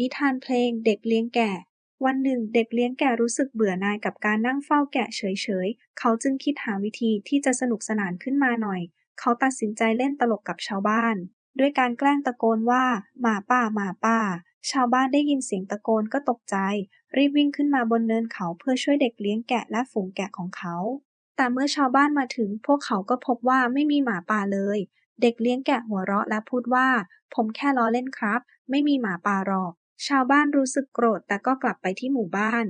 นิทานเพลงเด็กเลี้ยงแกะ วันหนึ่งเด็กเลี้ยงแกะรู้สึกเบื่อหน่ายกับการนั่งเฝ้าแกะเฉยๆ เขาจึงคิดหาวิธีที่จะสนุกสนานขึ้นมาหน่อย เขาตัดสินใจเล่นตลกกับชาวบ้าน ด้วยการแกล้งตะโกนว่า หมาป่าหมาป่า ชาวบ้านได้ยินเสียงตะโกนก็ตกใจ รีบวิ่งขึ้นมาบนเนินเขาเพื่อช่วยเด็กเลี้ยงแกะและฝูงแกะของเขา แต่เมื่อชาวบ้านมาถึง พวกเขาก็พบว่าไม่มีหมาป่าเลย เด็กเลี้ยงแกะหัวเราะและพูดว่า ผมแค่ล้อเล่นครับ ไม่มีหมาป่าหรอก ชาวบ้านรู้สึกโกรธแต่ก็กลับไปที่หมู่บ้าน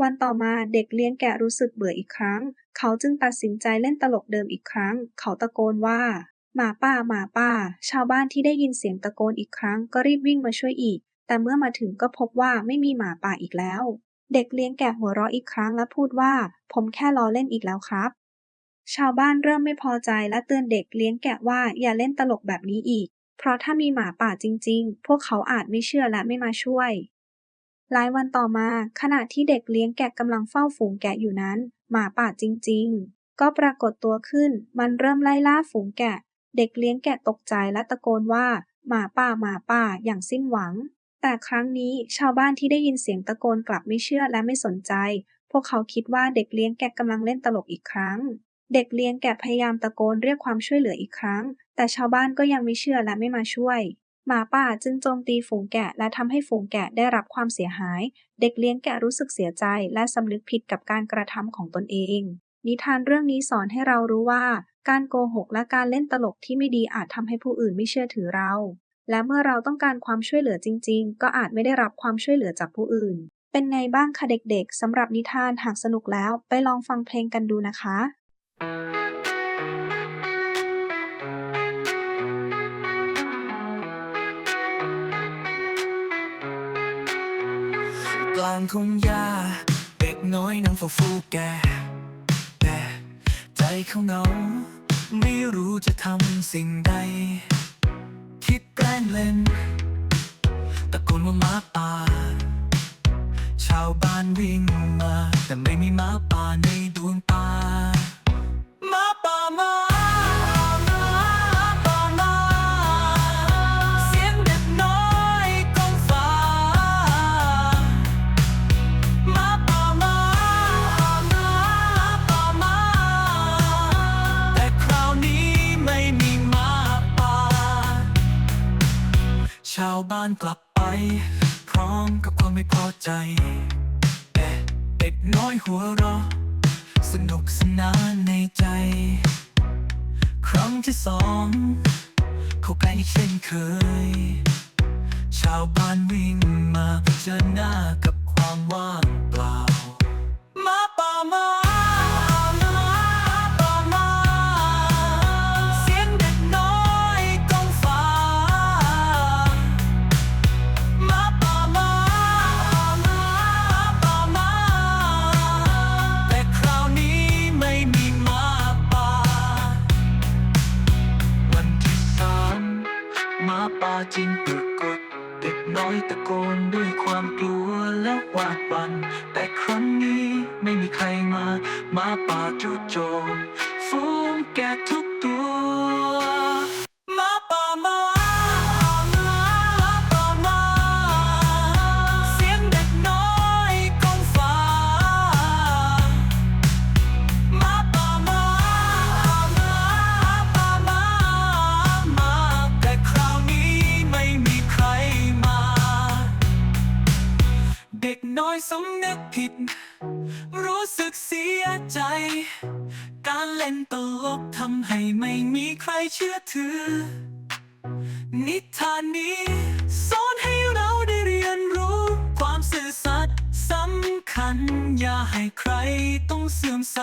วันต่อมาเด็กเลี้ยงแกะรู้สึกเบื่ออีกครั้ง เขาจึงตัดสินใจเล่นตลกเดิมอีกครั้ง เขาตะโกนว่า หมาป่าหมาป่า ชาวบ้านที่ได้ยินเสียงตะโกนอีกครั้ง ก็รีบวิ่งมาช่วยอีก แต่เมื่อมาถึงก็พบว่าไม่มีหมาป่าอีกแล้ว เด็กเลี้ยงแกะหัวเราะอีกครั้งและพูดว่า ผมแค่ล้อเล่นอีกแล้วครับ ชาวบ้านเริ่มไม่พอใจและเตือนเด็กเลี้ยงแกะว่าอย่าเล่นตลกแบบนี้อีก เพราะถ้ามีหมาป่าจริง ๆ พวกเขาอาจไม่เชื่อและไม่มาช่วย หลายวันต่อมาขณะที่เด็กเลี้ยงแกะกำลังเฝ้าฝูงแกะอยู่นั้น หมาป่าจริง ๆ ก็ปรากฏตัวขึ้น มันเริ่มไล่ล่าฝูงแกะ เด็กเลี้ยงแกะตกใจและตะโกนว่า หมาป่าหมาป่าอย่างสิ้นหวัง แต่ครั้งนี้ชาวบ้านที่ได้ยินเสียงตะโกนกลับไม่เชื่อและไม่สนใจ พวกเขาคิดว่าเด็กเลี้ยงแกะกำลังเล่นตลกอีกครั้งเด็กเลี้ยงแกะพยายามตะโกนเรียกความช่วยเหลืออีกครั้ง แต่ชาวบ้านก็ยังไม่เชื่อและไม่มาช่วย หมาป่าจึงโจมตีฝูงแกะและทำให้ฝูงแกะได้รับความเสียหาย เด็กเลี้ยงแกะรู้สึกเสียใจและสำนึกผิดกับการกระทำของตนเอง นิทานเรื่องนี้สอนให้เรารู้ว่า การโกหกและการเล่นตลกที่ไม่ดีอาจทำให้ผู้อื่นไม่เชื่อถือเรา และเมื่อเราต้องการความช่วยเหลือจริง ๆ ก็อาจไม่ได้รับความช่วยเหลือจากผู้อื่น เป็นไงบ้างคะเด็กๆสำหรับนิทานหากสนุกแล้วไปลองฟังเพลงกันดูนะคะกลางทุ่งหญ้าเด็กน้อยนั่งเฝ้าฟูแกแต่ใจเขาเหงา ไม่รู้จะทำสิ่งใด คิดแกล้งเล่น ตะโกนว่าหมาป่า ชาวบ้านวิ่งมา แต่ไม่มีหมาป่าในดวงตาาวบ้านกลับไป พร้อมกับความไม่พอใจแต่เด็กน้อยหัวเราะสนุกสนานในใจ ครั้งที่สองเขาใกล้เช่นเคย ชาวบ้านวิ่งมาเผชิญหน้ากับความว่าง จริงปรากฏเด็กน้อยตะโกนด้วยความกลัวและหวาดหวันแต่ครั้งนี้ไม่มีใครมา มาป่าจู่โจมฟูมแกะทุกตัว น้อยสำนึกผิด รู้สึกเสียใจ การเล่นตลกทำให้ไม่มีใครเชื่อถือ นิทานนี้สอนให้เราได้เรียนรู้ ความซื่อสัตย์สำคัญ อย่าให้ใครต้องเสื่อมใส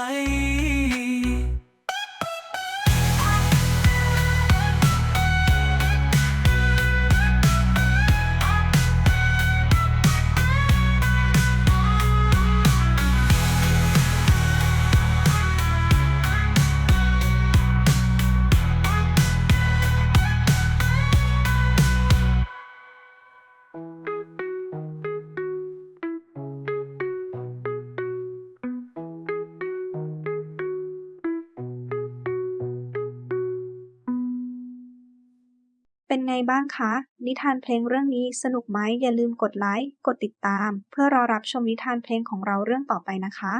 เป็นไงบ้างคะ นิทานเพลงเรื่องนี้สนุกไหมอย่าลืมกดไลค์ กดติดตาม เพื่อรอรับชมนิทานเพลงของเราเรื่องต่อไปนะคะ